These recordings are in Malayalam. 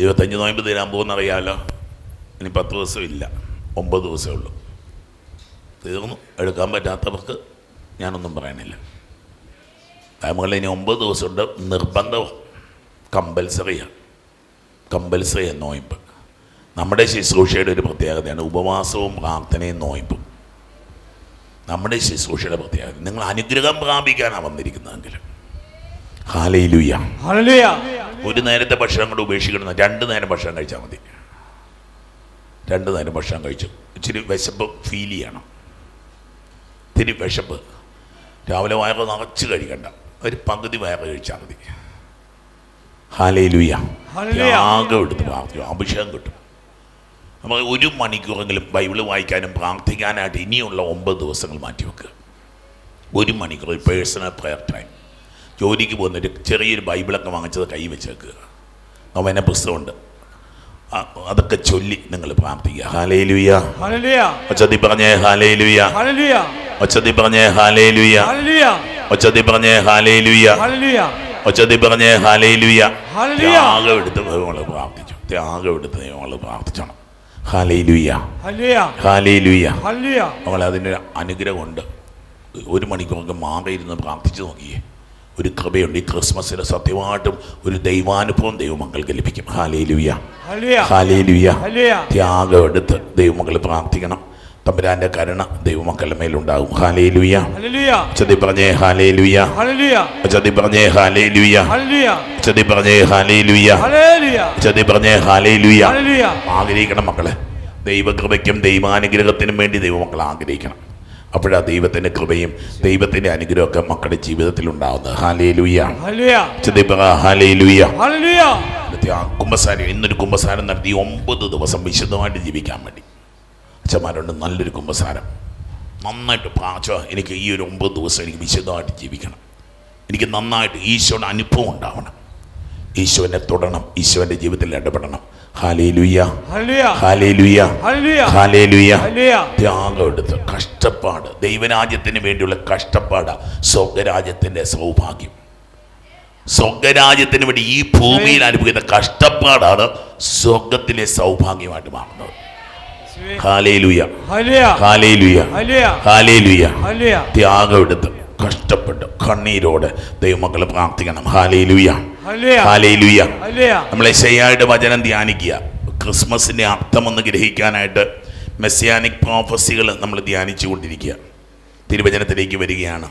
ഇരുപത്തഞ്ച് നോയമ്പ് തീരാൻ പോകുന്നറിയാലോ? ഇനി പത്ത് ദിവസം ഇല്ല. ഒമ്പത് ദിവസമേ ഉള്ളൂ. തീർന്നു. എടുക്കാൻ പറ്റാത്തവർക്ക് ഞാനൊന്നും പറയണില്ല നമ്മൾ ഇനി ഒമ്പത് ദിവസമുണ്ട്. നിർബന്ധവും കമ്പൽസറിയാണ് കമ്പൽസറിയാണ് നോയമ്പ്. നമ്മുടെ ശുശ്രൂഷയുടെ ഒരു പ്രത്യേകതയാണ് ഉപവാസവും പ്രാർത്ഥനയും നോയമ്പും. നമ്മുടെ ശുശ്രൂഷയുടെ പ്രത്യേകത. നിങ്ങൾ അനുഗ്രഹം പ്രാപിക്കാനാണ് വന്നിരിക്കുന്നതെങ്കിൽ. ഹാലയിലുയാ ഹല്ലേലൂയ ഒരു നേരത്തെ ഭക്ഷണം കൊണ്ട് ഉപേക്ഷിക്കണം രണ്ട് നേരം ഭക്ഷണം കഴിച്ചാൽ മതി. രണ്ട് നേരം ഭക്ഷണം കഴിച്ചു. ഇച്ചിരി വിശപ്പ് ഫീൽ ചെയ്യണം. ഇത്തിരി വിശപ്പ്. രാവിലെ വയറ് നിറച്ച് കഴിക്കണ്ട. ഒരു പകുതി വയറ് കഴിച്ചാൽ മതി. ഹാലയിലുയ്യ. യാഗം എടുത്ത് പ്രാർത്ഥിക്കും. അഭിഷേകം കിട്ടും. നമ്മൾ ഒരു മണിക്കൂറെങ്കിലും ബൈബിൾ വായിക്കാനും പ്രാർത്ഥിക്കാനായിട്ട് ഇനിയുള്ള ഒമ്പത് ദിവസങ്ങൾ മാറ്റി വെക്കുക ഒരു മണിക്കൂർ പേഴ്സണൽ പ്രയർ ടൈം. ജോലിക്ക് പോകുന്നൊരു ചെറിയൊരു ബൈബിളൊക്കെ വാങ്ങിച്ചത് കൈ വെച്ചേക്കുക. നവന പുസ്തകമുണ്ട്. അതൊക്കെ ചൊല്ലി നിങ്ങൾ പ്രാർത്ഥിക്കുക. ഹാലേ ലുയ ഒച്ചതി പറഞ്ഞേ ഹാലേ ലുയ ഒച്ചതി പറഞ്ഞേ ഹാലേ ലുയ ഒച്ചതി പറഞ്ഞേ ഹാലേ ലുയ ഒച്ചതി പറഞ്ഞേ ഹാലേ ലുയ ത്യാഗം എടുത്ത് ദൈവങ്ങൾ പ്രാർത്ഥിച്ചു. ത്യാഗം എടുത്ത് ദൈവങ്ങൾ പ്രാർത്ഥിച്ചണം. Hallelujah hallelujah. Hallelujah hallelujah. നമ്മൾ അതിന് അനുഗ്രഹമുണ്ട്. ഒരു മണിക്കൂറൊക്കെ മാറിയിരുന്ന് പ്രാർത്ഥിച്ചു നോക്കിയേ. ഒരു കൃപയുണ്ട്. ഈ ക്രിസ്മസിന് സത്യമായിട്ടും ഒരു ദൈവാനുഭവം ദൈവമക്കൾക്ക് ലഭിക്കും. ഹാലേലുയ ലുയ ഹാലേലുയ ലുയ ത്യാഗം എടുത്ത് ദൈവമക്കൾ പ്രാർത്ഥിക്കണം. തമ്പുരാന്റെ കരുണ ദൈവമക്കളുടെ മേലുണ്ടാകും. ഹാലേലുയ ലുയ ചതി പറഞ്ഞേ ഹാലേലുയ ലുയ ചതി പറഞ്ഞേ ഹാലേലുയ ലുയ ചതി പറഞ്ഞേ ഹാലേലുയ ലുയ ചതി പറഞ്ഞേ ഹാലേലുയ ലുയ ആഗ്രഹിക്കണം മക്കളെ. ദൈവകൃപയ്ക്കും ദൈവാനുഗ്രഹത്തിനും വേണ്ടി ദൈവമക്കൾ ആഗ്രഹിക്കണം. അപ്പോഴാ ദൈവത്തിന്റെ കൃപയും ദൈവത്തിന്റെ അനുഗ്രഹമൊക്കെ മക്കളുടെ ജീവിതത്തിൽ ഉണ്ടാവുന്നത്. ഹാലേ ലുയ്യ ഹല്ലേലൂയ ചെറിയ ഹാലേ ലുയ്യ ഹല്ലേലൂയ ഇന്നൊരു കുമ്പസാരം നടത്തി ഒമ്പത് ദിവസം വിശദമായിട്ട് ജീവിക്കാൻ വേണ്ടി. അച്ഛന്മാരുണ്ട് നല്ലൊരു കുമ്പസാരം. നന്നായിട്ട് പാച്ചോ എനിക്ക് ഈ ഒരു ഒമ്പത് ദിവസം എനിക്ക് വിശദമായിട്ട് ജീവിക്കണം. എനിക്ക് നന്നായിട്ട് ഈശോയുടെ അനുഭവം ഉണ്ടാവണം. ഈശോനെ തൊടണം ഈശോന്റെ ജീവിതത്തിൽ ഇടപെടണം. ത്യാഗം എടുത്ത് കഷ്ടപ്പാട്. ദൈവരാജ്യത്തിന് വേണ്ടിയുള്ള കഷ്ടപ്പാട്. സ്വർഗരാജ്യത്തിന്റെ സൗഭാഗ്യം. സ്വർഗരാജ്യത്തിന് വേണ്ടി ഈ ഭൂമിയിൽ അനുഭവിക്കുന്ന കഷ്ടപ്പാടാണ് സ്വർഗത്തിലെ സൗഭാഗ്യമായിട്ട് മാറുന്നത്. ത്യാഗം എടുത്ത് കഷ്ടപ്പെട്ട് കണ്ണീരോടെ ദൈവമക്കൾ പ്രാർത്ഥിക്കണം. ഹാലയിലുയാണ് നമ്മളെ ശരിയായിട്ട് വചനം ധ്യാനിക്കുക. ക്രിസ്മസിന്റെ അർത്ഥമൊന്ന് ഗ്രഹിക്കാനായിട്ട് മെസ്സിയാനിക് പ്രോഫസികൾ നമ്മൾ ധ്യാനിച്ചു കൊണ്ടിരിക്കുക തിരുവചനത്തിലേക്ക് വരികയാണ്.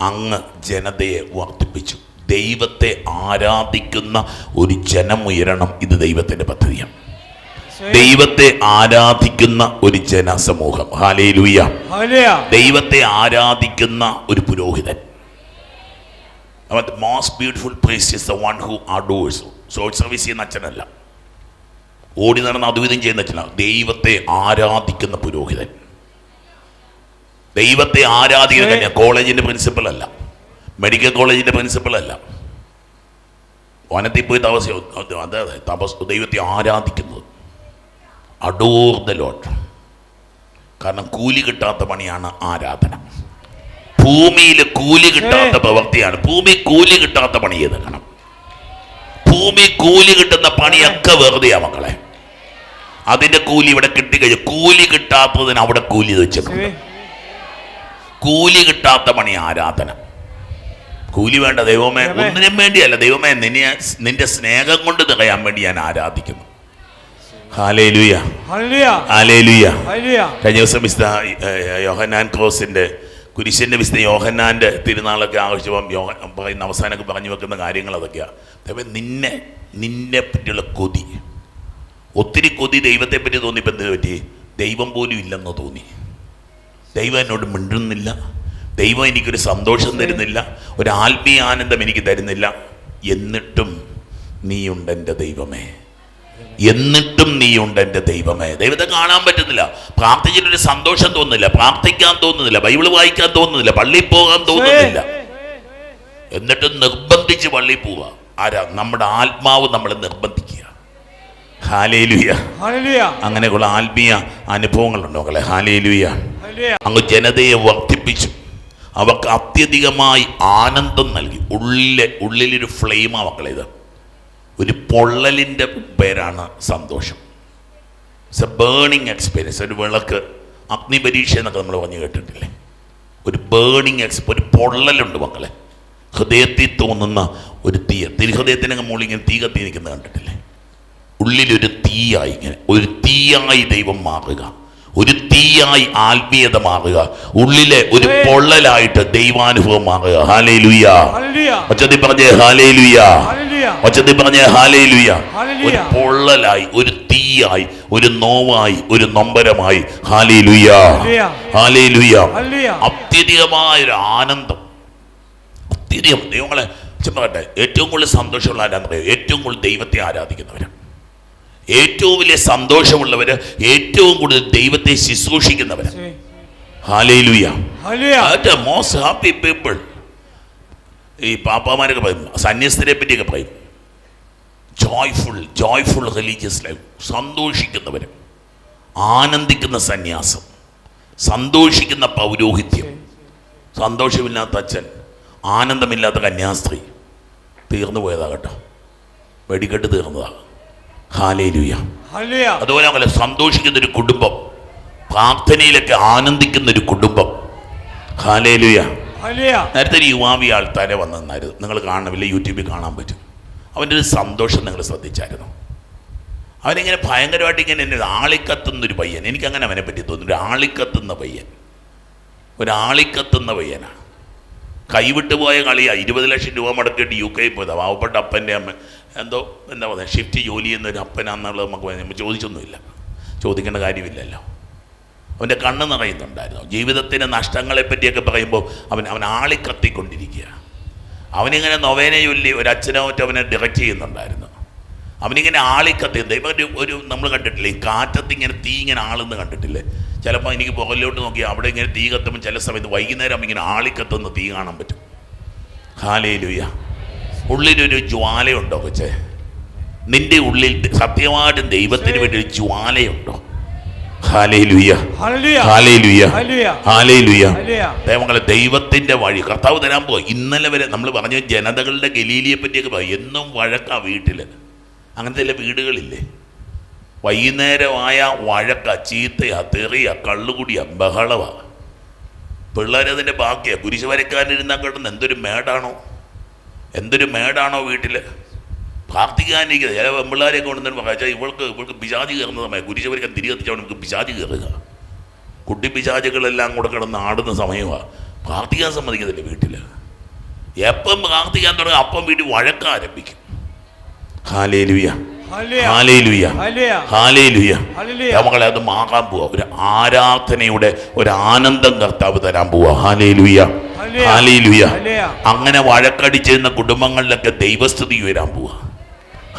അങ്ങ് ജനതയെ വർദ്ധിപ്പിച്ചു. ദൈവത്തെ ആരാധിക്കുന്ന ഒരു ജനം ഉയരണം. ഇത് ദൈവത്തിന്റെ പദ്ധതിയാണ്. ദൈവത്തെ ആരാധിക്കുന്ന ഒരു ജനസമൂഹം. ഹാലേ ലൂയ ദൈവത്തെ ആരാധിക്കുന്ന ഒരു പുരോഹിതൻ. Most beautiful place is the one who adores soul service ചെയ്യുന്ന അച്ഛനല്ല. ഓടി നടന്ന് അദ്വൈതം ചെയ്യുന്ന അച്ഛന. ദൈവത്തെ ആരാധിക്കുന്ന പുരോഹിതൻ. ദൈവത്തെ ആരാധിക്കുന്ന കന്യാ. കോളേജിന്റെ പ്രിൻസിപ്പൽ അല്ല. മെഡിക്കൽ കോളേജിന്റെ പ്രിൻസിപ്പൽ അല്ല. വനത്തിൽ പോയി തപസ് അതെ അതെ തപസ് ദൈവത്തെ ആരാധിക്കുന്നത്. അഡോർ ദ ലോട്ട് കാരണം കൂലി കിട്ടാത്ത പണിയാണ് ആരാധന. ഭൂമിയിൽ കൂലി കിട്ടാത്ത പ്രവൃത്തിയാണ്. ഭൂമി കൂലി കിട്ടാത്ത പണി ചെയ്തേക്കണം ഭൂമി കൂലി കിട്ടുന്ന പണിയൊക്കെ വെറുതെയാ മക്കളെ. അതിന്റെ കൂലി ഇവിടെ കിട്ടിക്കഴിഞ്ഞു കൂലി കിട്ടാത്തതിന് അവിടെ കൂലി വെച്ചിട്ടുണ്ട്. കൂലി കിട്ടാത്ത പണി ആരാധന. കൂലി വേണ്ട ദൈവമേ. ഒന്നിനും വേണ്ടിയല്ല. ദൈവമേ നിന്നെ നിന്റെ സ്നേഹം കൊണ്ട് തികയാൻ വേണ്ടി ഞാൻ ആരാധിക്കുന്നു. കഴിഞ്ഞ ദിവസം യോഹനാൻ ക്രോസിന്റെ കുരിശിന്റെ വിശുദ്ധ യോഹന്നാന്റെ തിരുനാളൊക്കെ ആഘോഷിച്ചപ്പം യോഹ പറയുന്ന അവസാനമൊക്കെ പറഞ്ഞു വെക്കുന്ന കാര്യങ്ങൾ അതൊക്കെയാണ് അതേപോലെ നിന്നെ നിന്നെ പറ്റിയുള്ള കൊതി. ഒത്തിരി കൊതി ദൈവത്തെ പറ്റി തോന്നിയപ്പോൾ എന്തിനു പറ്റി? ദൈവം പോലും ഇല്ലെന്ന് തോന്നി. ദൈവം എന്നോട് മിണ്ടുന്നില്ല. ദൈവം എനിക്കൊരു സന്തോഷം തരുന്നില്ല. ഒരു ആത്മീയ ആനന്ദം എനിക്ക് തരുന്നില്ല. എന്നിട്ടും നീയുണ്ട് എന്റെ ദൈവമേ. എന്നിട്ടും നീയുണ്ട് എന്റെ ദൈവമേ. ദൈവത്തെ കാണാൻ പറ്റുന്നില്ല. പ്രാർത്ഥിച്ചിട്ടൊരു സന്തോഷം തോന്നുന്നില്ല. പ്രാർത്ഥിക്കാൻ തോന്നുന്നില്ല. ബൈബിൾ വായിക്കാൻ തോന്നുന്നില്ല. പള്ളിയിൽ പോകാൻ തോന്നുന്നില്ല. എന്നിട്ടും നിർബന്ധിച്ച് പള്ളിയിൽ പോവുക. ആരാ? നമ്മുടെ ആത്മാവ് നമ്മളെ നിർബന്ധിക്കുക. അങ്ങനെയുള്ള ആത്മീയ അനുഭവങ്ങളുണ്ട് മക്കളെ? ഹാലേലുയ. അങ്ങ് ജനതയെ വർദ്ധിപ്പിച്ചു. അവർക്ക് അത്യധികമായി ആനന്ദം നൽകി. ഉള്ളിലെ ഉള്ളിലൊരു ഫ്ലെയിമാ മക്കളെ ഇത്. ഒരു പൊള്ളലിന്റെ പേരാണ് സന്തോഷം. ഇറ്റ്സ് എ ബേണിങ് എക്സ്പീരിയൻസ് ഒരു വിളക്ക് അഗ്നിപരീക്ഷ എന്നൊക്കെ നമ്മൾ പറഞ്ഞു കേട്ടിട്ടില്ലേ? ഒരു ബേണിങ് എക്സ് ഒരു പൊള്ളലുണ്ട് മക്കളെ. ഹൃദയത്തിൽ തോന്നുന്ന ഒരു തീ തിരുഹൃദയത്തിനൊക്കെ മുകളിൽ ഇങ്ങനെ തീ കത്തി നിൽക്കുന്നത് കണ്ടിട്ടില്ലേ? ഉള്ളിലൊരു തീയായി ഇങ്ങനെ ഒരു തീയായി ദൈവം മാറുക. ഒരു തീയായി ആത്മീയത മാറുക. ഉള്ളിലെ ഒരു പൊള്ളലായിട്ട് ദൈവാനുഭവം മാറുക. ഹാലേ ലുയ്യ ഒച്ചത്തിൽ പറഞ്ഞേ ഹാലേ ലുയ്യ ഹല്ലേലൂയ ഒച്ചത്തിൽ പറഞ്ഞ ഹാലേ ലുയ്യ ഒരു പൊള്ളലായി ഒരു തീയായി ഒരു നോവായി ഒരു നൊമ്പരമായി. ഹാലേ ലുയ്യ ഹല്ലേലൂയ. ഹാലേ ലുയ്യ അത്യധികമായ ഒരു ആനന്ദം. അത്യധികം. ദൈവങ്ങളെ ചെമ്പകട്ടെ ഏറ്റവും കൂടുതൽ സന്തോഷമുള്ള ആരാന്നറിയോ ഏറ്റവും കൂടുതൽ ദൈവത്തെ ആരാധിക്കുന്നവരാണ് ഏറ്റവും വലിയ സന്തോഷമുള്ളവര് ഏറ്റവും കൂടുതൽ ദൈവത്തെ ശുശ്രൂഷിക്കുന്നവരാണ് ഹാലേലുയ മോസ്റ്റ് ഹാപ്പി പീപ്പിൾ ഈ പാപ്പാമാരൊക്കെ പറയും സന്യസ്തരെ പറ്റിയൊക്കെ പറയും. ജോയ്ഫുൾ ജോയ്ഫുൾ റിലീജിയസ് ലൈഫ് സന്തോഷിക്കുന്നവർ ആനന്ദിക്കുന്ന സന്യാസം. സന്തോഷിക്കുന്ന പൗരോഹിത്യം. സന്തോഷമില്ലാത്ത അച്ഛൻ. ആനന്ദമില്ലാത്ത കന്യാസ്ത്രീ. തീർന്നു പോയതാ കേട്ടോ വെടിക്കെട്ട് തീർന്നതാ. ഹാലേലുയ. അതുപോലെ അങ്ങനെ സന്തോഷിക്കുന്ന ഒരു കുടുംബം. പ്രാർത്ഥനയിലൊക്കെ ആനന്ദിക്കുന്ന ഒരു കുടുംബം. ഹാലേലുയ. നേരത്തെ ഒരു യുവാവി ആൾക്കാരെ വന്നെന്നായിരുന്നു. നിങ്ങൾ കാണണമില്ല യൂട്യൂബിൽ കാണാൻ പറ്റും. അവന്റെ ഒരു സന്തോഷം നിങ്ങൾ ശ്രദ്ധിച്ചായിരുന്നു. അവനിങ്ങനെ ഭയങ്കരമായിട്ട് ഇങ്ങനെ എന്നെ ആളിക്കത്തുന്ന ഒരു പയ്യൻ. എനിക്കങ്ങനെ അവനെ പറ്റി തോന്നുന്നു. ഒരു ആളിക്കത്തുന്ന പയ്യൻ. ഒരാളിക്കത്തുന്ന പയ്യനാണ്. കൈവിട്ട് പോയ കളിയാണ് ഇരുപത് ലക്ഷം രൂപ മുടക്കിയിട്ട് യു കെയിൽ പോയത്. പാവപ്പെട്ട അപ്പന്റെ അമ്മ. എന്തോ എന്താ പറയുക ഷിഫ്റ്റ് ജോലി ഒരു അപ്പനാന്നുള്ളത് നമുക്ക് ചോദിച്ചൊന്നുമില്ല. ചോദിക്കേണ്ട കാര്യമില്ലല്ലോ. അവന്റെ കണ്ണ് നിറയുന്നുണ്ടായിരുന്നു. ജീവിതത്തിന്റെ നഷ്ടങ്ങളെ പറ്റിയൊക്കെ പറയുമ്പോൾ അവൻ അവൻ ആളിക്കത്തിക്കൊണ്ടിരിക്കുക. അവനിങ്ങനെ നൊവേന ചൊല്ലി ഒരു അച്ഛനോ അവനെ ഡയറക്റ്റ് ചെയ്യുന്നുണ്ടായിരുന്നു. അവനിങ്ങനെ ആളിക്കത്തി ദൈവം ഒരു ഒരു നമ്മൾ കണ്ടിട്ടില്ലേ ഈ കാറ്റത്ത് ഇങ്ങനെ തീ ഇങ്ങനെ ആളെന്ന് കണ്ടിട്ടില്ലേ? ചിലപ്പോൾ എനിക്ക് പുറകിലോട്ട് നോക്കി അവിടെ ഇങ്ങനെ തീ കത്തുമ്പോൾ ചില സമയത്ത് വൈകുന്നേരം ഇങ്ങനെ ആളിക്കത്തുന്ന തീ കാണാൻ പറ്റും. ഹാലേലുയ. ഉള്ളിലൊരു ജ്വാലയുണ്ടോ കൊച്ചേ? നിന്റെ ഉള്ളിൽ സത്യമായിട്ടും ദൈവത്തിന് വേണ്ടി ഒരു ജ്വാലയുണ്ടോ? ദൈവങ്ങളെ ദൈവത്തിന്റെ വഴി. കർത്താവ് തരാൻ പോയി ഇന്നലെ വരെ നമ്മൾ പറഞ്ഞ ജനതകളുടെ ഗലീലിയെ പറ്റിയൊക്കെ പറയും. എന്നും വഴക്കാ വീട്ടിൽ അങ്ങനത്തെ ചില വീടുകളില്ലേ? വൈകുന്നേരമായ വഴക്ക ചീത്തയാ തെറിയ കള്ളുകുടിയ ബഹളവാ. പിള്ളേരതിന്റെ ബാക്കിയാ. കുരിശ് വരക്കാനിരുന്നാൽ കിട്ടുന്ന എന്തൊരു മേടാണോ? എന്തൊരു മേടാണോ വീട്ടിൽ പ്രാർത്ഥിക്കാനിരിക്കുന്നത്. ചില പെമ്പിള്ളാരെയൊക്കെ കൊണ്ടുവന്ന പറയാ ഇവൾക്ക് ഇവൾക്ക് പിശാചി കയറുന്ന സമയം. കുരിശ് വരയ്ക്കാൻ തിരികെ എത്തിച്ചാൽ നമുക്ക് പിശാചി കയറുക. കുട്ടി പിശാചുകളെല്ലാം കൂടെ കിടന്ന് ആടുന്ന സമയമാണ് പ്രാർത്ഥിക്കാൻ സമ്മതിക്കത്തില്ല വീട്ടിൽ എപ്പം പ്രാർത്ഥിക്കാൻ തുടങ്ങും അപ്പം വീട്ടിൽ വഴക്ക ആരംഭിക്കും. ഹാലേലുയ. നമ്മളെ അത് മാറാൻ പോവാ. ഒരു ആരാധനയുടെ ഒരു ആനന്ദം കർത്താവ് തരാൻ പോവാ. ഹാലേലുയ. ഹാലേലുയ. അങ്ങനെ വഴക്കടിച്ചിരുന്ന കുടുംബങ്ങളിലൊക്കെ ദൈവസ്ഥിതി ഉയരാൻ പോവാ.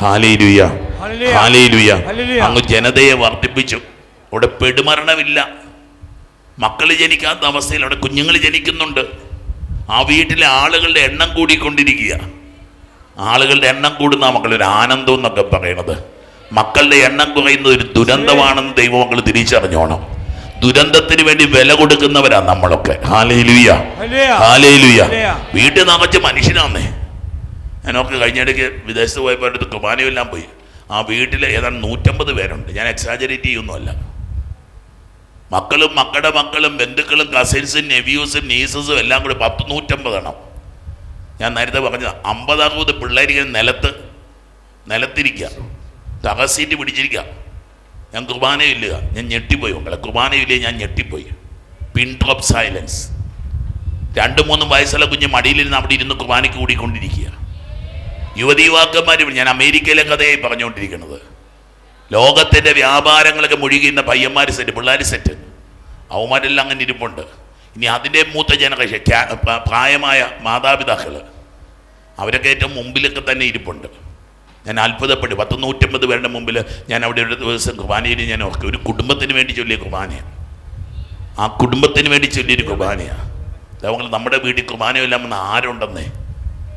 ഹാലേലുയ. ഹല്ലേലൂയ. ഹാലേലുയ. അങ്ങ് ജനതയെ വർദ്ധിപ്പിച്ചു. അവിടെ പെടുമരണമില്ല. മക്കൾ ജനിക്കാത്ത അവസ്ഥയിൽ അവിടെ കുഞ്ഞുങ്ങൾ ജനിക്കുന്നുണ്ട്. ആ വീട്ടിലെ ആളുകളുടെ എണ്ണം കൂടിക്കൊണ്ടിരിക്കുക. ആളുകളുടെ എണ്ണം കൂടുന്ന മക്കളൊരു ആനന്ദം എന്നൊക്കെ പറയണത്. മക്കളുടെ എണ്ണം കുറയുന്നത് ഒരു ദുരന്തമാണെന്ന് ദൈവമക്കൾ തിരിച്ചറിഞ്ഞോണം. ദുരന്തത്തിന് വേണ്ടി വില കൊടുക്കുന്നവരാ നമ്മളൊക്കെ. ഹാലയിലുയ ഹാലയിലുയ. വീട്ടിൽ നിറച്ച് മനുഷ്യനാന്നേ. ഞാനൊക്കെ കഴിഞ്ഞിടയ്ക്ക് വിദേശത്ത് പോയപ്പോൾ അടുത്ത് പോയി. ആ വീട്ടിൽ ഏതാണ്ട് നൂറ്റമ്പത് പേരുണ്ട്. ഞാൻ എക്സാജറേറ്റ് ചെയ്യൊന്നുമല്ല. മക്കളും മക്കളുടെ മക്കളും ബന്ധുക്കളും കസിൻസും നെവ്യൂസും നീസസും എല്ലാം കൂടി പത്ത് നൂറ്റമ്പതെണ്ണം ഞാൻ നേരത്തെ പറഞ്ഞത് അമ്പതാമത് പിള്ളേരിങ്ങനെ നിലത്ത് നിലത്തിരിക്കുക തകസീറ്റ് പിടിച്ചിരിക്കുക ഞാൻ കുർബാനയില്ല. ഞാൻ ഞെട്ടിപ്പോയി മക്കളെ. കുർബാനയില്ല ഞാൻ ഞെട്ടിപ്പോയി. പിൻ ഡ്രോപ്പ് സൈലൻസ് രണ്ട് മൂന്ന് വയസ്സുള്ള കുഞ്ഞ് മടിയിലിരുന്ന് അവിടെ ഇരുന്ന് കുർബാനയ്ക്ക് കൂടിക്കൊണ്ടിരിക്കുക. യുവതി യുവാക്കന്മാർ ഞാൻ അമേരിക്കയിലെ കഥയായി പറഞ്ഞുകൊണ്ടിരിക്കുന്നത്. ലോകത്തിന്റെ വ്യാപാരങ്ങളൊക്കെ മുഴുകിയുന്ന പയ്യന്മാർ സെറ്റ് പിള്ളേർ സെറ്റ്. അവന്മാരെല്ലാം അങ്ങനെ ഇരിപ്പുണ്ട്. ഇനി അതിന്റെ മൂത്ത ജനറേഷൻ പ്രായമായ മാതാപിതാക്കൾ അവരൊക്കെ ഏറ്റവും മുമ്പിലൊക്കെ തന്നെ ഇരിപ്പുണ്ട്. ഞാൻ അത്ഭുതപ്പെട്ടു. പത്ത് നൂറ്റമ്പത് പേരുടെ മുമ്പിൽ ഞാൻ അവിടെ ഒരു ദിവസം കുർബാനയിൽ ഞാൻ ഓർക്കും. ഒരു കുടുംബത്തിന് വേണ്ടി ചൊല്ലിയ കുർബാനയാണ് ആ കുടുംബത്തിന് വേണ്ടി ചൊല്ലിയൊരു കുർബാനയാണ് അതേപോലെ നമ്മുടെ വീട്ടിൽ കുർബാനയെല്ലാം വന്ന് ആരുണ്ടെന്നേ?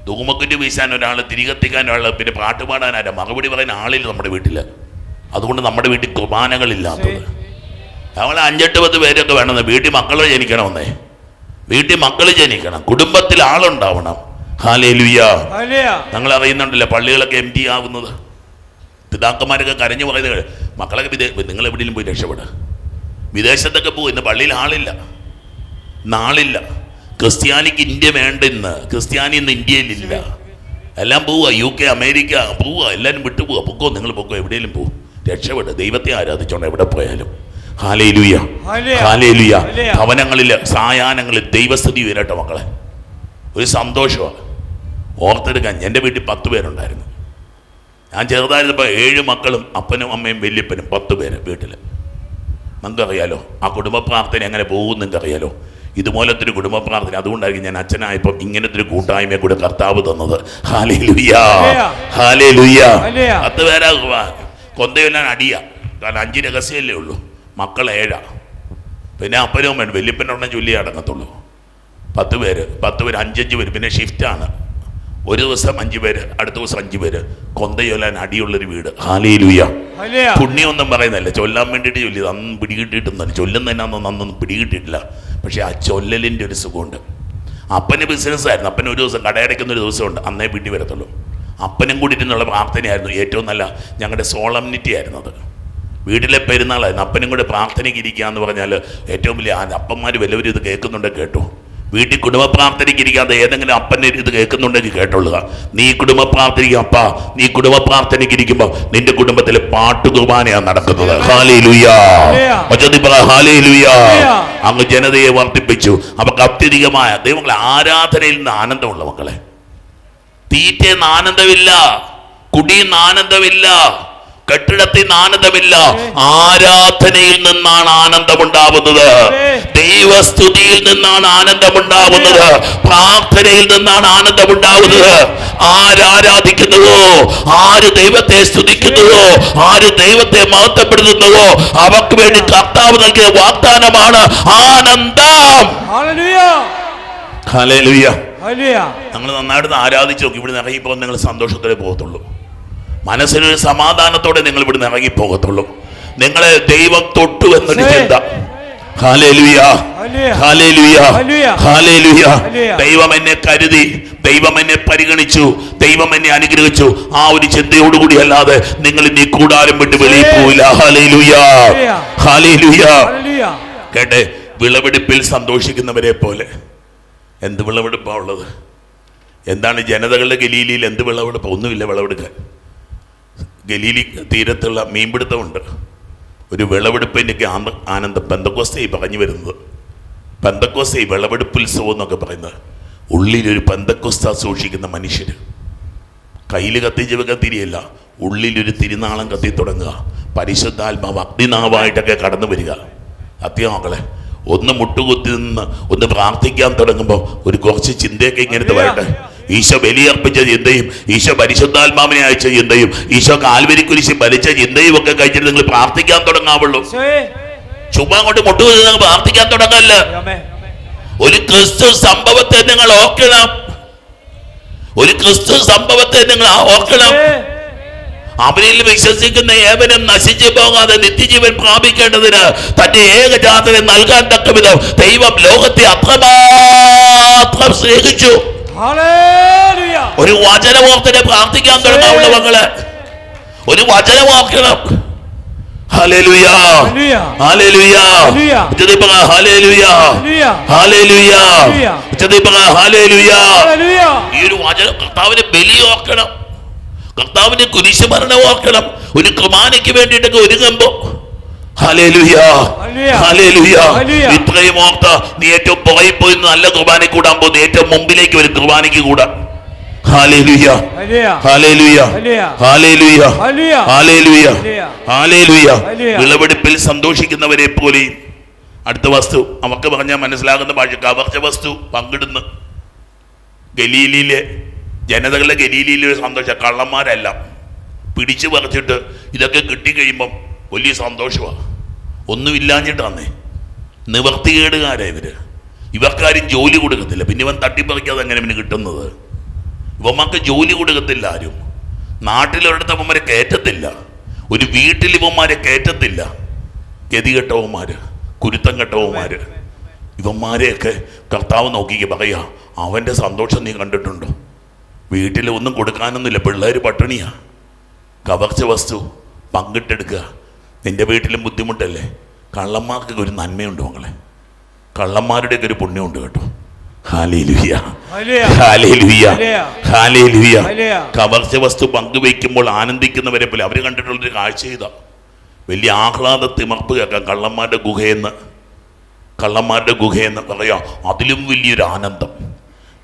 ധൂമക്കുറ്റി വീശാൻ ഒരാൾ തിരികത്തിക്കാൻ ഒരാൾ പിന്നെ പാട്ട് പാടാൻ ആരാ? മറുപടി പറയുന്ന ആളില്ല നമ്മുടെ വീട്ടിൽ അതുകൊണ്ട് നമ്മുടെ വീട്ടിൽ കുർബാനകളില്ലാത്തത്. അവളെ അഞ്ചെട്ട് പത്ത് പേരൊക്കെ വേണമെന്ന് വീട്ടിൽ മക്കൾ ജനിക്കണമെന്നേ. വീട്ടിൽ മക്കൾ ജനിക്കണം. കുടുംബത്തിൽ ആളുണ്ടാവണം. ഹാലേ ലുയാ ഹല്ലേലൂയ. ഞങ്ങൾ അറിയുന്നുണ്ടല്ലോ പള്ളികളൊക്കെ എം ടി ആവുന്നത്. പിതാക്കന്മാരൊക്കെ കരഞ്ഞു പറയുന്നത് മക്കളൊക്കെ വിദേ നിങ്ങൾ എവിടെയെങ്കിലും പോയി രക്ഷപ്പെടുക വിദേശത്തൊക്കെ പോകും. ഇന്ന് പള്ളിയിൽ ആളില്ല. നാളില്ല ക്രിസ്ത്യാനിക്ക് ഇന്ത്യ വേണ്ട ഇന്ന് ക്രിസ്ത്യാനി ഇന്ന് ഇന്ത്യയിലില്ല. എല്ലാം പോവുക യു കെ അമേരിക്ക പോവുക എല്ലാവരും വിട്ടു പോവുക പൊക്കോ നിങ്ങൾ പൊക്കോ എവിടെയെങ്കിലും പോകും രക്ഷപ്പെടുക ദൈവത്തെ ആരാധിച്ചോണ്ട് എവിടെ പോയാലും. ഹാലേലുയ. ഹാലേലുയ. ഭവനങ്ങളിൽ സായാഹ്നങ്ങളിൽ ദൈവസ്ഥിതി വരട്ടെ മക്കളെ. ഒരു സന്തോഷമാണ്. ഓർത്തെടുക്കാൻ. എന്റെ വീട്ടിൽ പത്ത് പേരുണ്ടായിരുന്നു. ഞാൻ ചെറുതായിരുന്നപ്പോൾ ഏഴ് മക്കളും അപ്പനും അമ്മയും വല്യപ്പനും പത്ത് പേര് വീട്ടിൽ നിങ്ങൾക്കറിയാലോ ആ കുടുംബ പ്രാർത്ഥന എങ്ങനെ പോകും നിങ്ങൾക്കറിയാലോ? ഇതുപോലത്തെ ഒരു കുടുംബ പ്രാർത്ഥന അതുകൊണ്ടായിരിക്കും ഞാൻ അച്ഛനായപ്പോൾ ഇങ്ങനത്തെ ഒരു കൂട്ടായ്മയെ കൂടെ കർത്താവ് തന്നത്. ഹാലേ ലുയാ ഹാലേ ലുയാ. പത്ത് പേരാ കൊന്തയെല്ലാം അടിയ. കാരണം അഞ്ച് രഹസ്യമല്ലേ ഉള്ളൂ. മക്കൾ ഏഴാ. പിന്നെ അപ്പനും വേണം വലിയപ്പനുണ്ടെങ്കിൽ ചൊല്ലിയേ അടങ്ങത്തുള്ളൂ. പത്ത് പേര്. പത്ത് പേര് അഞ്ചഞ്ച് പേര്. പിന്നെ ഷിഫ്റ്റാണ് ഒരു ദിവസം അഞ്ചു പേര് അടുത്ത ദിവസം അഞ്ചു പേര്. കൊന്തയൊല്ലാൻ അടിയുള്ളൊരു വീട്. ഹാലയിലൂയ. പുണ്യമൊന്നും പറയുന്നില്ല. ചൊല്ലാൻ വേണ്ടിയിട്ട് ചൊല്ലി. അന്ന് പിടികിട്ടിയിട്ടൊന്നും ചൊല്ലുന്നതിനൊന്നും അന്നൊന്നും പിടികിട്ടിയിട്ടില്ല. പക്ഷേ ആ ചൊല്ലലിന്റെ ഒരു സുഖമുണ്ട്. അപ്പന് ബിസിനസ്സായിരുന്നു അപ്പന് ഒരു ദിവസം കടയടയ്ക്കുന്ന ഒരു ദിവസമുണ്ട്. അന്നേ വീട്ടിൽ വരത്തുള്ളൂ. അപ്പനും കൂടി ഇരുന്നുള്ള പ്രാർത്ഥനയായിരുന്നു. ഏറ്റവും നല്ല ഞങ്ങളുടെ സോളംനിറ്റി ആയിരുന്നു അത്. വീട്ടിലെ പെരുന്നാളായിരുന്നു. അപ്പനും കൂടെ പ്രാർത്ഥനയ്ക്ക് ഇരിക്കുക എന്ന് പറഞ്ഞാൽ ഏറ്റവും വലിയ അപ്പന്മാർ വല്ലവരും ഇത് കേൾക്കുന്നുണ്ട് കേട്ടോ. വീട്ടിൽ കുടുംബ പ്രാർത്ഥനയ്ക്ക് ഇരിക്കാതെ ഏതെങ്കിലും അപ്പന്റെ ഇത് കേൾക്കുന്നുണ്ടെങ്കിൽ കേട്ടോളുക. നീ കുടുംബ പ്രാർത്ഥനയ്ക്ക് അപ്പ നീ കുടുംബ പ്രാർത്ഥനയ്ക്ക് ഇരിക്കുമ്പോൾ നിന്റെ കുടുംബത്തിലെ പാട്ട് കുർബാനയാണ് നടക്കുന്നത്. അങ്ങ് ജനതയെ വർദ്ധിപ്പിച്ചു. അവർക്ക് അത്യധികമായ ദൈവങ്ങളെ ആരാധനയിൽ നിന്ന് ആനന്ദമുള്ള മക്കളെ. തീറ്റയിൽ നിന്ന് ആനന്ദമില്ല. കുടിയിൽ നിന്ന് ആനന്ദമില്ല. കെട്ടിടത്തിൽ നിന്ന് ആനന്ദമില്ല. ആരാധനയിൽ നിന്നാണ് ആനന്ദമുണ്ടാവുന്നത്. ദൈവസ്തുതിയിൽ നിന്നാണ് ആനന്ദമുണ്ടാവുന്നത്. പ്രാർത്ഥനയിൽ നിന്നാണ് ആനന്ദമുണ്ടാവുന്നത്. ആരാരാധിക്കുന്നുവോ ആര് ദൈവത്തെ സ്തുതിക്കുന്നുവോ? ആര് ദൈവത്തെ മഹത്വപ്പെടുത്തുന്നുവോ? അവർക്ക് വേണ്ടി കർത്താവ് നൽകിയ വാഗ്ദാനമാണ് ആനന്ദം. ഞങ്ങൾ നന്നായിട്ട് ആരാധിച്ചു നോക്കി. ഇവിടെ ഇറങ്ങിപ്പോ നിങ്ങൾ സന്തോഷത്തോടെ പോകത്തുള്ളൂ. മനസ്സിനൊരു സമാധാനത്തോടെ നിങ്ങൾ ഇവിടുന്ന് ഇറങ്ങിപ്പോകത്തുള്ളൂ. നിങ്ങളെ ദൈവം തൊട്ടു എന്നൊരു. ചിന്ത. ദൈവം എന്നെ കരുതി. ദൈവം എന്നെ പരിഗണിച്ചു. ദൈവം എന്നെ അനുഗ്രഹിച്ചു. ആ ഒരു ചിന്തയോടുകൂടി അല്ലാതെ നിങ്ങൾ ഇനി കൂടാരം വിട്ട് വെളിയിൽ. പോയില്ല കേട്ടെ വിളവെടുപ്പിൽ സന്തോഷിക്കുന്നവരെ പോലെ എന്ത് വിളവെടുപ്പാണ് ഉള്ളത്? എന്താണ് ജനതകളുടെ ഗലീലിയിൽ എന്ത് വിളവെടുപ്പ്? ഒന്നുമില്ല വിളവെടുക്കാൻ. ഗലീലി തീരത്തുള്ള മീൻപിടുത്തമുണ്ട്. ഒരു വിളവെടുപ്പിന്റെയൊക്കെ ആന- ആനന്ദം പന്തക്കോസ്തയായി പറഞ്ഞു വരുന്നത്. പന്തക്കോസ്തയായി വിളവെടുപ്പ് ഉത്സവം എന്നൊക്കെ പറയുന്നത്. ഉള്ളിലൊരു പെന്തക്കോസ്ത സൂക്ഷിക്കുന്ന മനുഷ്യർ കയ്യിൽ കത്തിച്ച് വെക്കാൻ തിരിയല്ല. ഉള്ളിലൊരു തിരുനാളം കത്തി തുടങ്ങുക. പരിശുദ്ധാത്മാവ് അഗ്നിനാവായിട്ടൊക്കെ കടന്നു വരിക. അത്യമക്കളെ ഒന്ന് മുട്ടുകുത്തി നിന്ന് ഒന്ന് പ്രാർത്ഥിക്കാൻ തുടങ്ങുമ്പോൾ ഒരു കുറച്ച് ചിന്തയൊക്കെ ഇങ്ങനത്തെ വരട്ടെ. ഈശോ ബലിയർപ്പിച്ച ചിന്തയും ഈശോ പരിശുദ്ധാത്മാവിനെ അയച്ച ചിന്തയും ഈശോ കാൽവരി കുരിശി വലിച്ച ചിന്തയും ഒക്കെ കഴിച്ചിട്ട് നിങ്ങൾ പ്രാർത്ഥിക്കാൻ തുടങ്ങാവുള്ളൂ. ചുമ്മാ മുട്ടുകുത്തി നിങ്ങൾ പ്രാർത്ഥിക്കാൻ തുടങ്ങല്ല. ഒരു ക്രിസ്തു സംഭവത്തെ നിങ്ങൾ ഓർക്കണം. ഒരു ക്രിസ്തു സംഭവത്തെ നിങ്ങൾ ഓർക്കണം. അവരിൽ അവനിൽ വിശ്വസിക്കുന്ന ഏവനും നശിച്ചു പോകാതെ നിത്യജീവൻ പ്രാപിക്കേണ്ടതിന് തന്റെ ഏകജാതനെ നൽകാൻ തക്ക വിധം ദൈവം ലോകത്തെ അത്രമാത്രം സ്നേഹിച്ചു. ഒരു വചനമോർത്തിനെ പ്രാർത്ഥിക്കാൻ തുടങ്ങാവുള്ള മകൾ ഒരു വചനമോർക്കണം. ഈ ഒരു വചനം കർത്താവിനെ ബലി ഓർക്കണം ഒരു കുർബാനയ്ക്ക് വേണ്ടിയിട്ടൊക്കെ ഒരുങ്ങുമ്പോ ഇത്രയും ഓർത്ത നീ ഏറ്റവും പുറകെ പോയി നല്ല കുർബാന കൂടാൻ പോകുന്നു ഏറ്റവും മുമ്പിലേക്ക് ഒരു കുർബാനയ്ക്ക് കൂടാ. വിളവെടുപ്പിൽ സന്തോഷിക്കുന്നവരെ പോലെയും അടുത്ത വസ്തു അവർക്ക് പറഞ്ഞാൽ മനസ്സിലാകുന്ന ഭാഷ കവർച്ച വസ്തു പങ്കിടുന്നു ഗലീലിയിലെ ജനതകളുടെ ഗലീലിയിലൊരു സന്തോഷം കള്ളന്മാരല്ല പിടിച്ചു പറിച്ചിട്ട് ഇതൊക്കെ കിട്ടിക്കഴിയുമ്പം വലിയ സന്തോഷമാണ് ഒന്നുമില്ലാഞ്ഞിട്ടാന്നേ. നിവർത്തികേടുകാരെ ഇവർ. ഇവർക്കാരും ജോലി കൊടുക്കത്തില്ല. പിന്നെ ഇവൻ തട്ടിപ്പറിക്കാതെ എങ്ങനെ പിന്നെ കിട്ടുന്നത്? ഇവന്മാർക്ക് ജോലി കൊടുക്കത്തില്ല ആരും. നാട്ടിലൊരിടത്ത് അവന്മാരെ കയറ്റത്തില്ല. ഒരു വീട്ടിൽ ഇവന്മാരെ കയറ്റത്തില്ല. ഗതികെട്ടവന്മാര് കുരുത്തം കെട്ടവന്മാര് ഇവന്മാരെയൊക്കെ കർത്താവ് നോക്കിക്ക് പറയാ അവന്റെ സന്തോഷം നീ കണ്ടിട്ടുണ്ടോ? വീട്ടിൽ ഒന്നും കൊടുക്കാനൊന്നുമില്ല. പിള്ളേർ പട്ടിണിയാ. കവർച്ച വസ്തു പങ്കിട്ടെടുക്കുക. നിന്റെ വീട്ടിലും ബുദ്ധിമുട്ടല്ലേ? കള്ളന്മാർക്ക് ഒരു നന്മയുണ്ട് മകളെ കള്ളന്മാരുടെയൊക്കെ ഒരു പുണ്യമുണ്ട് കേട്ടോ. കവർച്ച വസ്തു പങ്കുവയ്ക്കുമ്പോൾ ആനന്ദിക്കുന്നവരെ പോലെ അവർ കണ്ടിട്ടുള്ളൊരു കാഴ്ച ചെയ്താ വലിയ ആഹ്ലാദ തിമർപ്പ് കേൾക്കാം കള്ളന്മാരുടെ ഗുഹയെന്ന് കള്ളന്മാരുടെ ഗുഹയെന്ന് പറയാം. അതിലും വലിയൊരു ആനന്ദം.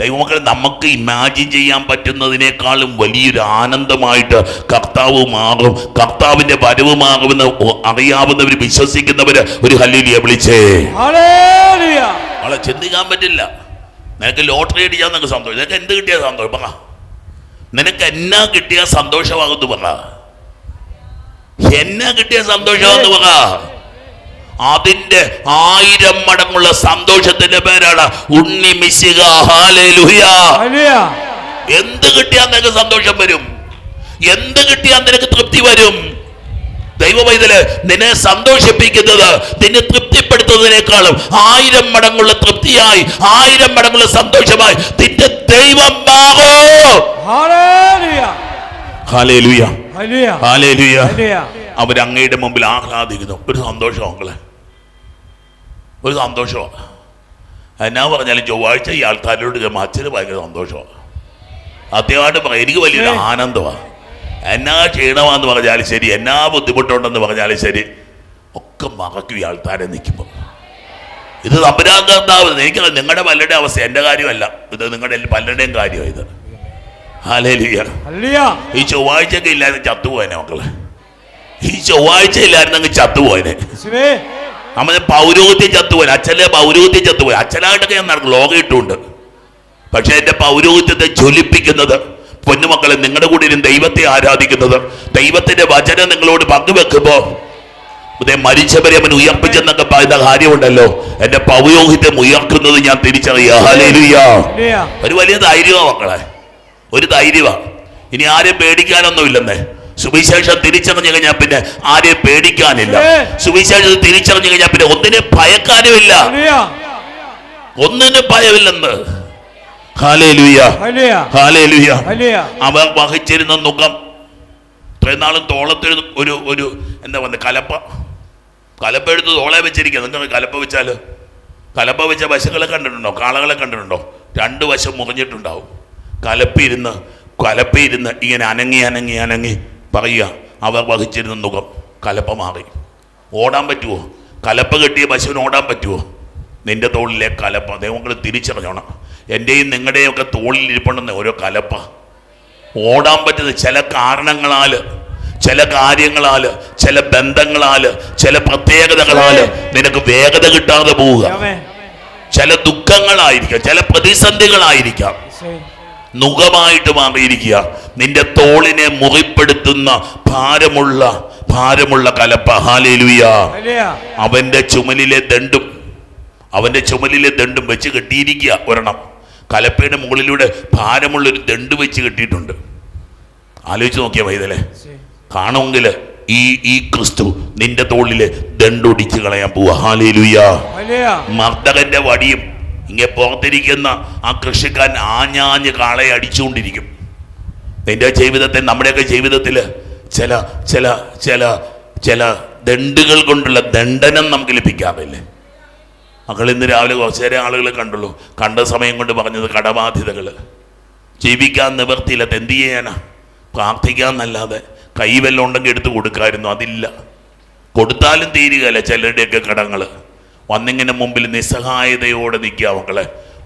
ദൈവമക്കളെ നമുക്ക് ഇമാജിൻ ചെയ്യാൻ പറ്റുന്നതിനേക്കാളും വലിയൊരു ആനന്ദമായിട്ട് കർത്താവ് മാറും. കർത്താവിന്റെ വരവ് മാറുമെന്ന് അറിയാവുന്നവർ വിശ്വസിക്കുന്നവര് ഒരു ഹല്ലിലിയെ വിളിച്ചേ. അവളെ ചിന്തിക്കാൻ പറ്റില്ല. നിനക്ക് ലോട്ടറി അടിച്ചാൽ നിനക്ക് സന്തോഷം. നിനക്ക് എന്ത് കിട്ടിയ സന്തോഷം? പറ. നിനക്ക് എന്നാ കിട്ടിയ സന്തോഷമാകുന്നു പറ. എന്നാ കിട്ടിയ സന്തോഷമാകുന്നു പറ. അതിന്റെ ആയിരം മടങ്ങുള്ള സന്തോഷത്തിന്റെ പേരാണ് ഉണ്ണി മിശിക. എന്ത് കിട്ടിയാൽ നിനക്ക് സന്തോഷം വരും? എന്ത് കിട്ടിയാൽ നിനക്ക് തൃപ്തി വരും? ദൈവവൈതൽ നിന്നെ സന്തോഷിപ്പിക്കുന്നത് നിന്നെ തൃപ്തിപ്പെടുത്തുന്നതിനേക്കാളും ആയിരം മടങ്ങുള്ള തൃപ്തിയായി ആയിരം മടങ്ങുള്ള സന്തോഷമായി നിന്റെ ദൈവം. അവരങ്ങയുടെ മുമ്പിൽ ആഹ്ലാദിക്കുന്നു. ഒരു സന്തോഷം മക്കളെ. ഒരു സന്തോഷമാണ് എന്നാ പറഞ്ഞാലും ചൊവ്വാഴ്ച ഈ ആൾക്കാരോട് അച്ഛന് ഭയങ്കര സന്തോഷമാണ് അത്യമായിട്ട് പറയാം എനിക്ക് വലിയൊരു ആനന്ദമാണ് എന്നാ ക്ഷീണമാന്ന് പറഞ്ഞാലും ശരി എന്നാ ബുദ്ധിമുട്ടുണ്ടെന്ന് പറഞ്ഞാലും ശരി ഒക്കെ മറക്കും ഈ ആൾക്കാരെ നിൽക്കുമ്പോൾ ഇത് തമ്പുരാൻ കർത്താവ് എനിക്ക് നിങ്ങളുടെ പലരുടെ അവസ്ഥ എന്റെ കാര്യമല്ല. ഇത് നിങ്ങളുടെ പലരുടെയും കാര്യമാണ് ഇത്. ഈ ചൊവ്വാഴ്ചയൊക്കെ ഇല്ലാതെ ചത്തുപോയനെ മക്കളെ. ഈ ചൊവ്വാഴ്ച ഇല്ലായിരുന്നെങ്കിൽ ചത്തുപോയനെ. നമ്മളെ പൗരോഹിത്യം ചത്തുപോയി അച്ഛനെ പൗരോഹിത്യം ചത്തുപോയി അച്ഛനായിട്ടൊക്കെ ഞാൻ നടക്കും ലോകം ഇട്ടുണ്ട് പക്ഷെ എന്റെ പൗരോഹിത്യത്തെ ജ്വലിപ്പിക്കുന്നത് പൊന്നുമക്കളെ നിങ്ങളുടെ കൂടെ ഇരുന്ന് ദൈവത്തെ ആരാധിക്കുന്നത്. ദൈവത്തിന്റെ വചനം നിങ്ങളോട് പങ്കുവെക്കുമ്പോ ഇതേ മരിച്ചവരെ അവൻ ഉയർപ്പിച്ചെന്നൊക്കെ പറയുന്ന കാര്യമുണ്ടല്ലോ. എന്റെ പൗരോഹിത്യം ഉയർക്കുന്നത് ഞാൻ തിരിച്ചറിയാ. ഒരു വലിയ ധൈര്യമാ മക്കളെ. ഒരു ധൈര്യമാ. ഇനി ആരെയും പേടിക്കാനൊന്നുമില്ലെന്നേ. സുവിശേഷം തിരിച്ചറിഞ്ഞു കഴിഞ്ഞാൽ പിന്നെ ആരെയും പേടിക്കാനില്ല. സുവിശേഷം തിരിച്ചറിഞ്ഞു കഴിഞ്ഞാൽ പിന്നെ ഒന്നിനെ ഭയക്കാനുമില്ല. ഒന്നിനെ ഭയമില്ലെന്ന്. അവർ വഹിച്ചിരുന്ന മുഖം ഇത്രയും നാളും തോളത്തിൽ ഒരു ഒരു എന്താ പറയുക കലപ്പ. കലപ്പ എടുത്ത് തോളെ വെച്ചിരിക്കുക നിങ്ങൾ കലപ്പ വെച്ചാൽ? കലപ്പ വെച്ച വശങ്ങളെ കണ്ടിട്ടുണ്ടോ? കാളകളെ കണ്ടിട്ടുണ്ടോ? രണ്ട് വശം മുറിഞ്ഞിട്ടുണ്ടാവും. കലപ്പിരുന്ന് കലപ്പിരുന്ന് ഇങ്ങനെ അനങ്ങി അനങ്ങി അനങ്ങി. പറയുക. അവർ വഹിച്ചിരുന്ന മുഖം കലപ്പ മാറി. ഓടാൻ പറ്റുമോ കലപ്പ കെട്ടിയ പശുവിന് ഓടാൻ പറ്റുമോ നിന്റെ തോളിലെ കലപ്പ. ദൈവങ്ങൾ തിരിച്ചറിഞ്ഞോണം. എന്റെയും നിങ്ങളുടെയും ഒക്കെ തോളിൽ ഇരിപ്പുണ്ടെന്ന് ഓരോ കലപ്പ. ഓടാൻ പറ്റുന്ന ചില കാരണങ്ങളാൽ ചില കാര്യങ്ങളാൽ ചില ബന്ധങ്ങളാൽ ചില പ്രത്യേകതകളാൽ നിനക്ക് വേഗത കിട്ടാതെ പോവുക. ചില ദുഃഖങ്ങളായിരിക്കാം ചില പ്രതിസന്ധികളായിരിക്കാം. നുഖമായിട്ട് മാറിയിരിക്കുക. നിന്റെ തോളിനെ മുറിപ്പെടുത്തുന്ന ഭാരമുള്ള ഭാരമുള്ള കലപ്പ. ഹാലേലുയ. അവന്റെ ചുമലിലെ ദണ്ടും അവന്റെ ചുമലിലെ ദണ്ടും വെച്ച് കെട്ടിയിരിക്കുക ഒരെണ്ണം. കലപ്പയുടെ മുകളിലൂടെ ഭാരമുള്ളൊരു ദണ്ട് വെച്ച് കെട്ടിയിട്ടുണ്ട്. ആലോചിച്ച് നോക്കിയാ വൈതലേ യേശുവേ. കാണുമെങ്കിൽ ഈ ഈ ക്രിസ്തു നിന്റെ തോളിലെ ദണ്ടൊടിച്ച് കളയാൻ പോവാ. ഹാലേലുയ. മർദ്ദകന്റെ വടിയും ഇങ്ങനെ പുറത്തിരിക്കുന്ന ആ കൃഷിക്കാൻ ആഞ്ഞാഞ്ഞ് കാളയെ അടിച്ചുകൊണ്ടിരിക്കും. നിന്റെ ജീവിതത്തെ നമ്മുടെയൊക്കെ ജീവിതത്തിൽ ചില ചില ചില ചില ദണ്ടുകൾ കൊണ്ടുള്ള ദണ്ഡനം നമുക്ക് ലഭിക്കാറില്ലേ. മക്കൾ ഇന്ന് രാവിലെ കുറച്ചു നേരം ആളുകളെ കണ്ടുള്ളൂ. കണ്ട സമയം കൊണ്ട് പറഞ്ഞത് കടബാധ്യതകൾ. ജീവിക്കാൻ നിവർത്തിയില്ല എന്ത് ചെയ്യാനാ? പ്രാർത്ഥിക്കാന്നല്ലാതെ കൈ വല്ലതും ഉണ്ടെങ്കിൽ എടുത്ത് കൊടുക്കായിരുന്നു അതില്ല. കൊടുത്താലും തീരുകയല്ല ചിലരുടെയൊക്കെ കടങ്ങൾ വന്നിങ്ങനെ മുമ്പിൽ നിസ്സഹായതയോടെ നിൽക്കുക മക്കളെ.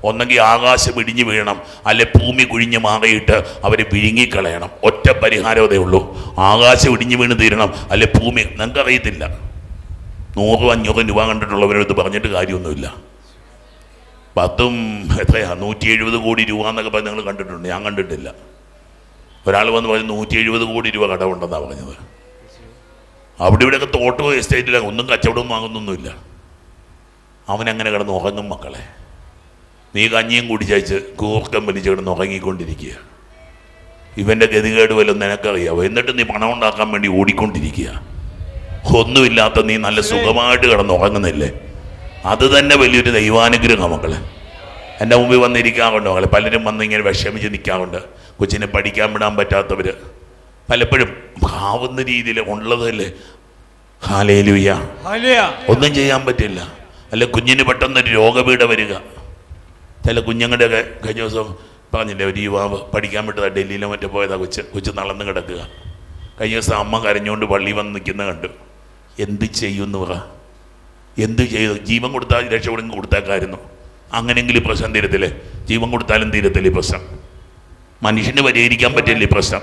ഒന്നെങ്കിൽ ആകാശം ഇടിഞ്ഞു വീഴണം. അല്ലെ ഭൂമി കുഴിഞ്ഞു മാറിയിട്ട് അവരെ വിഴുങ്ങിക്കളയണം. ഒറ്റ പരിഹാരമതേ ഉള്ളൂ. ആകാശം ഇടിഞ്ഞു വീണ് തീരണം. അല്ലെ ഭൂമി നിങ്ങൾക്ക് അറിയത്തില്ല നൂറും അഞ്ഞൂറും രൂപ കണ്ടിട്ടുള്ളവരടുത്ത് പറഞ്ഞിട്ട് കാര്യമൊന്നുമില്ല. പത്തും എത്രയാ? നൂറ്റി എഴുപത് കോടി രൂപ എന്നൊക്കെ പറഞ്ഞ് നിങ്ങൾ കണ്ടിട്ടുണ്ട്. ഞാൻ കണ്ടിട്ടില്ല. ഒരാൾ വന്ന് പറഞ്ഞ് നൂറ്റി എഴുപത് കോടി രൂപ കടമുണ്ടെന്നാണ് പറഞ്ഞത്. അവിടെ ഇവിടെയൊക്കെ തോട്ടോ എസ്റ്റേറ്റിലൊക്കെ ഒന്നും കച്ചവടവും വാങ്ങുന്നൊന്നുമില്ല. അവനങ്ങനെ കിടന്ന് ഉറങ്ങും മക്കളെ. നീ കഞ്ഞിയും കുടിച്ചയച്ച് കൂർക്കം വലിച്ച് കിടന്ന് ഉറങ്ങിക്കൊണ്ടിരിക്കുക. ഇവന്റെ ഗതികേട് വല്ലതും നിനക്കറിയാവോ? എന്നിട്ട് നീ പണം ഉണ്ടാക്കാൻ വേണ്ടി ഓടിക്കൊണ്ടിരിക്കുക. ഒന്നുമില്ലാത്ത നീ നല്ല സുഖമായിട്ട് കിടന്ന് ഉറങ്ങുന്നില്ലേ? അത് തന്നെ വലിയൊരു ദൈവാനുഗ്രഹം മക്കളെ. എന്റെ മുമ്പിൽ വന്നിരിക്കാറുണ്ട് മകളെ പലരും വന്ന് ഇങ്ങനെ വിഷമിച്ച് നിൽക്കാറുണ്ട്. കൊച്ചിനെ പഠിക്കാൻ വിടാൻ പറ്റാത്തവർ പലപ്പോഴും ആവുന്ന രീതിയിൽ ഉള്ളതല്ലേ? ഹാലേലുയ്യ ഒന്നും ചെയ്യാൻ പറ്റില്ല. അല്ല കുഞ്ഞിന് പെട്ടെന്നൊരു രോഗപീഠ വരിക. ചില കുഞ്ഞുങ്ങളുടെയൊക്കെ കഴിഞ്ഞ ദിവസം പറഞ്ഞില്ലേ ഒരു യുവാവ് പഠിക്കാൻ വിട്ടതാ ഡൽഹിയിലോ മറ്റോ പോയതാ കൊച്ച് കൊച്ച് നളന്ന് കിടക്കുക. കഴിഞ്ഞ ദിവസം അമ്മ കരഞ്ഞുകൊണ്ട് പള്ളി വന്ന് നിൽക്കുന്ന കണ്ടു. എന്ത് ചെയ്യുമെന്ന് പറ? എന്ത് ചെയ്തു? ജീവൻ കൊടുത്താൽ രക്ഷപ്പെടും കൊടുത്തേക്കായിരുന്നു. അങ്ങനെയെങ്കിലും ഈ പ്രശ്നം തീരത്തില്ലേ? ജീവൻ കൊടുത്താലും തീരത്തില്ല ഈ പ്രശ്നം. മനുഷ്യന് പരിഹരിക്കാൻ പറ്റില്ല ഈ പ്രശ്നം.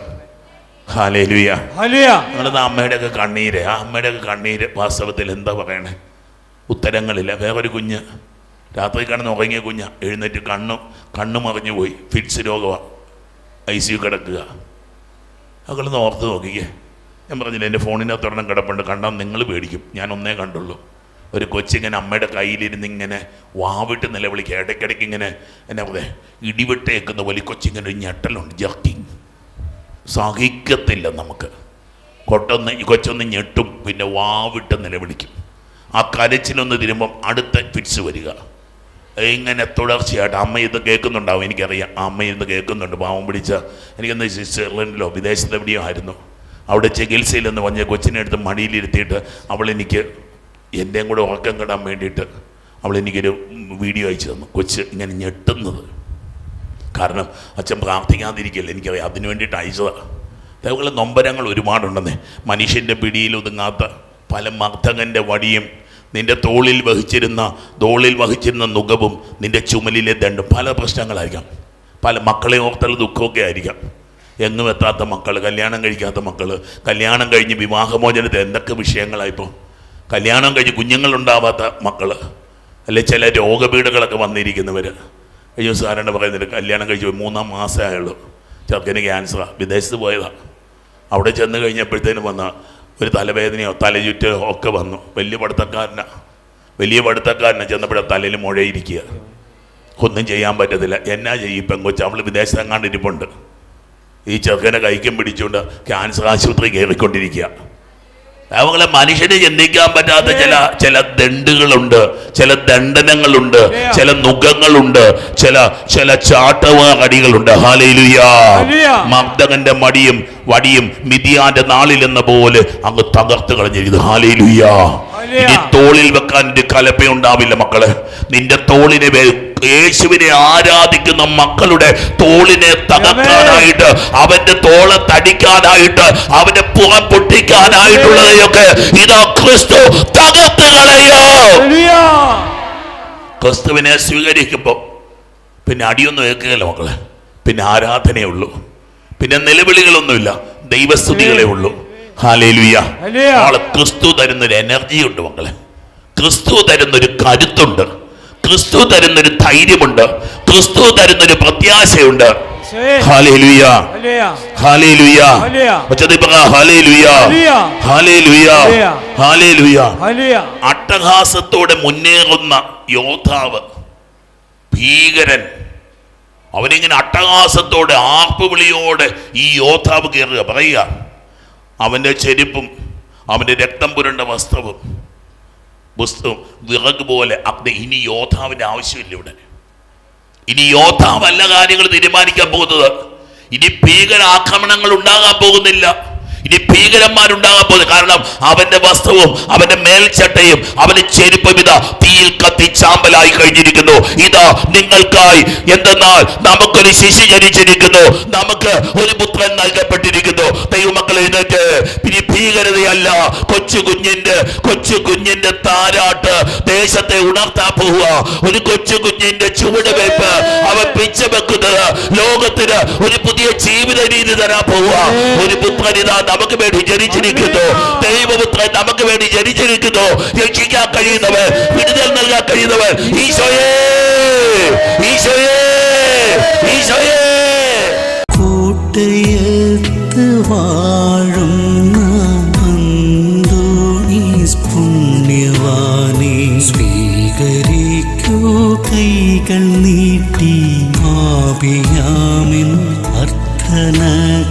ഹാലേലുയ. ലുയാ നിങ്ങളത് അമ്മയുടെയൊക്കെ കണ്ണീര് ആ അമ്മയുടെയൊക്കെ കണ്ണീര് വാസ്തവത്തിൽ എന്താ പറയണേ? ഉത്തരങ്ങളില്ല. വേറൊരു കുഞ്ഞ്. രാത്രി കിടന്ന് ഉറങ്ങിയ കുഞ്ഞ. എഴുന്നേറ്റ് കണ്ണു കണ്ണു മറിഞ്ഞു പോയി. ഫിറ്റ്സ് രോഗമാണ് ഐ സി യു കിടക്കുക. അകളൊന്ന് ഓർത്ത് നോക്കിക്കേ. ഞാൻ പറഞ്ഞില്ല എന്റെ ഫോണിനകത്ത് ഒരെണ്ണം കിടപ്പുണ്ട്. കണ്ടാൽ നിങ്ങൾ പേടിക്കും. ഞാൻ ഒന്നേ കണ്ടുള്ളൂ. ഒരു കൊച്ചിങ്ങനെ അമ്മയുടെ കയ്യിലിരുന്ന് ഇങ്ങനെ വാവിട്ട് നിലവിളിക്കുക. ഇടയ്ക്കിടയ്ക്ക് ഇങ്ങനെ എന്നാ പറയുക ഇടിവെട്ടേക്കുന്ന പോലെ കൊച്ചിങ്ങനെ ഒരു ഞെട്ടലുണ്ട്. ജർക്കിങ്. സഹിക്കത്തില്ല നമുക്ക്. കൊട്ടൊന്ന് കൊച്ചൊന്ന് ഞെട്ടും. പിന്നെ വാവിട്ട് നിലവിളിക്കും. ആ കരച്ചിലൊന്ന് തിരുമ്പം അടുത്ത ഫിറ്റ്സ് വരിക. ഇങ്ങനെ തുടർച്ചയായിട്ട് അമ്മ ഇത് കേൾക്കുന്നുണ്ടാവും എനിക്കറിയാം. അമ്മ ഇത് കേൾക്കുന്നുണ്ട്. പാവം പിടിച്ച എനിക്കെന്ന് സ്വിറ്റ്സർലൻഡിലോ വിദേശത്ത് എവിടെയോ ആയിരുന്നു. അവിടെ ചികിത്സയിലെന്ന് പറഞ്ഞ കൊച്ചിനെ എടുത്ത് മടിയിലിരുത്തിയിട്ട് അവൾ എനിക്ക് എന്റെയും കൂടെ ഉറക്കം കിടാൻ വേണ്ടിയിട്ട് അവൾ എനിക്കൊരു വീഡിയോ അയച്ചു തന്നു. കൊച്ച് ഇങ്ങനെ ഞെട്ടുന്നത്. കാരണം അച്ഛൻ പ്രാർത്ഥിക്കാതിരിക്കില്ല എനിക്കറിയാം. അതിന് വേണ്ടിയിട്ട് അയച്ചതാണ് അതേപോലെ നൊമ്പരങ്ങൾ ഒരുപാടുണ്ടെന്നേ. മനുഷ്യന്റെ പിടിയിൽ ഒതുങ്ങാത്ത പല മർദ്ദകന്റെ വടിയും നിന്റെ തോളിൽ വഹിച്ചിരുന്ന തോളിൽ വഹിച്ചിരുന്ന നുകവും നിന്റെ ചുമലിലെ ദണ്ടും പല പ്രശ്നങ്ങളായിരിക്കാം. പല മക്കളെ ഓർത്തുള്ള ദുഃഖമൊക്കെ ആയിരിക്കാം. എങ്ങും എത്താത്ത മക്കൾ കല്യാണം കഴിക്കാത്ത മക്കൾ കല്യാണം കഴിഞ്ഞ് വിവാഹമോചനത്തിൽ എന്തൊക്കെ വിഷയങ്ങളായിപ്പോൾ കല്യാണം കഴിഞ്ഞ് കുഞ്ഞുങ്ങളുണ്ടാവാത്ത മക്കൾ അല്ലെ ചില രോഗപീഠകളൊക്കെ വന്നിരിക്കുന്നവർ അയ്യോ ദിവസം പറയുന്നില്ല കല്യാണം കഴിച്ച് മൂന്നാം മാസമേ ആയുള്ളൂ. ചെറുക്കന് ക്യാൻസറാണ് വിദേശത്ത് പോയതാണ് അവിടെ ചെന്ന് കഴിഞ്ഞപ്പോഴത്തേനും വന്ന ഒരു തലവേദനയോ തലചുറ്റോ ഒക്കെ വന്നു. വലിയ പഠിത്തക്കാരനാ. വലിയ പഠിത്തക്കാരനാ ചെന്നപ്പോഴേ തലയിൽ മുഴയിരിക്കുക. ഒന്നും ചെയ്യാൻ പറ്റത്തില്ല. എന്നാ ചെയ്യും? പെങ്കൊച്ച് അവൾ വിദേശത്തെങ്ങാണ്ടിരിപ്പുണ്ട് ഈ ചെറുക്കനെ കൈക്കും പിടിച്ചുകൊണ്ട് ക്യാൻസർ ആശുപത്രി കയറിക്കൊണ്ടിരിക്കുക. അവങ്ങളെ മനുഷ്യന് ചിന്തിക്കാൻ പറ്റാത്ത ചില ചില ദണ്ടുകളുണ്ട് ചില ദണ്ഡനങ്ങളുണ്ട് ചില നുഖങ്ങളുണ്ട് ചില ചില ചാട്ടവാകടികളുണ്ട് ഹാലയിലുയാ ഹല്ലേലൂയ. മർദ്ദകന്റെ മടിയും വടിയും മിതിയാന്റെ നാളിൽ എന്ന പോലെ അങ്ങ് തകർത്ത് കളഞ്ഞിരുന്നു ഹാലയിലുയാ. ഇനി തോളിൽ വെക്കാൻ ഒരു കലപ്പയുണ്ടാവില്ല മക്കളെ. നിന്റെ തോളിനെ യേശുവിനെ ആരാധിക്കുന്ന മക്കളുടെ തോളിനെ തകർക്കാനായിട്ട് അവന്റെ തോളെ തടിക്കാനായിട്ട് അവന്റെ പുറം പൊട്ടിക്കാനായിട്ടുള്ളതൊക്കെ ഇതാ ക്രിസ്തു തകർത്ത് കളയോ ക്രിസ്തുവിനെ സ്വീകരിക്കുമ്പോൾ പിന്നെ അടിയൊന്നും ഏൽക്കുകയില്ല മക്കളെ. പിന്നെ ആരാധനയേ ഉള്ളൂ. പിന്നെ നിലവിളികളൊന്നുമില്ല. ദൈവസ്തുതികളേ ഉള്ളൂ. ഹാലേലുയ്യ ക്രിസ്തു തരുന്നൊരു എനർജി ഉണ്ട് മക്കളെ. ക്രിസ്തു തരുന്നൊരു കരുത്തുണ്ട്. ക്രിസ്തു തരുന്നൊരു ധൈര്യമുണ്ട്. ക്രിസ്തു തരുന്നൊരു പ്രത്യാശയുണ്ട്. അട്ടഹാസത്തോടെ മുന്നേറുന്ന യോദ്ധാവ് ഭീകരൻ അവനിങ്ങനെ അട്ടഹാസത്തോടെ ആർപ്പുവിളിയോടെ ഈ യോദ്ധാവ് കയറുക. പറയുക അവന്റെ ചെരുപ്പും അവന്റെ രക്തം പുരണ്ട വസ്ത്രവും വിറക് പോലെ അഗ്നി ഇനി യോദ്ധാവിന്റെ ആവശ്യമില്ല ഇവിടെ. ഇനി യോദ്ധാവല്ല കാര്യങ്ങൾ തീരുമാനിക്കാൻ പോകുന്നത്. ഇനി ഭീകരാക്രമണങ്ങൾ ഉണ്ടാകാൻ പോകുന്നില്ല. ഇനി ഭീകരന്മാരുണ്ടാകാൻ പോകുന്നത് കാരണം അവന്റെ വസ്ത്രവും അവന്റെ മേൽച്ചട്ടയും അവന്റെ ചെരുപ്പും ഇതാ തീയിൽ കത്തി ചാമ്പലായി കഴിഞ്ഞിരിക്കുന്നു. ഇതാ നിങ്ങൾക്കായി എന്തെന്നാൽ നമുക്കൊരു ശിശു ജനിച്ചിരിക്കുന്നു. നമുക്ക് ഒരു പുത്രൻ നൽകപ്പെട്ടിരിക്കുന്നു. ദൈവമക്കൾ എഴുന്നേറ്റ്. ഇനി ഭീകരതയല്ല. കൊച്ചു കുഞ്ഞിന്റെ കൊച്ചു കുഞ്ഞിന്റെ താരാട്ട് ദേശത്തെ ഉണർത്താൻ പോവുക. ഒരു കൊച്ചു കുഞ്ഞിന്റെ ചുവടുവയ്പ് അവൻ പിച്ച വെക്കുന്നത് ലോകത്തിന് ഒരു പുതിയ ജീവിത രീതി തരാൻ പോവുക. ഒരു പുത്രനിതാ നമുക്ക് വേണ്ടി ജനിച്ചിരിക്കുന്നു. ദൈവപുത്രൻ നമുക്ക് വേണ്ടി ജനിച്ചിരിക്കുന്നു. രക്ഷിക്കാൻ കഴിയുന്നവൻ വിടുതൽ നൽകാൻ കഴിയുന്നവർ ഈശോയേ. ഈശോയേ. ഈശോയേ. കൂട്ടയത്ത് വാഴുന്ന അന്തോണീസ് പുണ്യവാനെ സ്വീകരിക്കൂ. കൈകൾ നീട്ടി ആപിയാമിൻ അർത്ഥനകൾ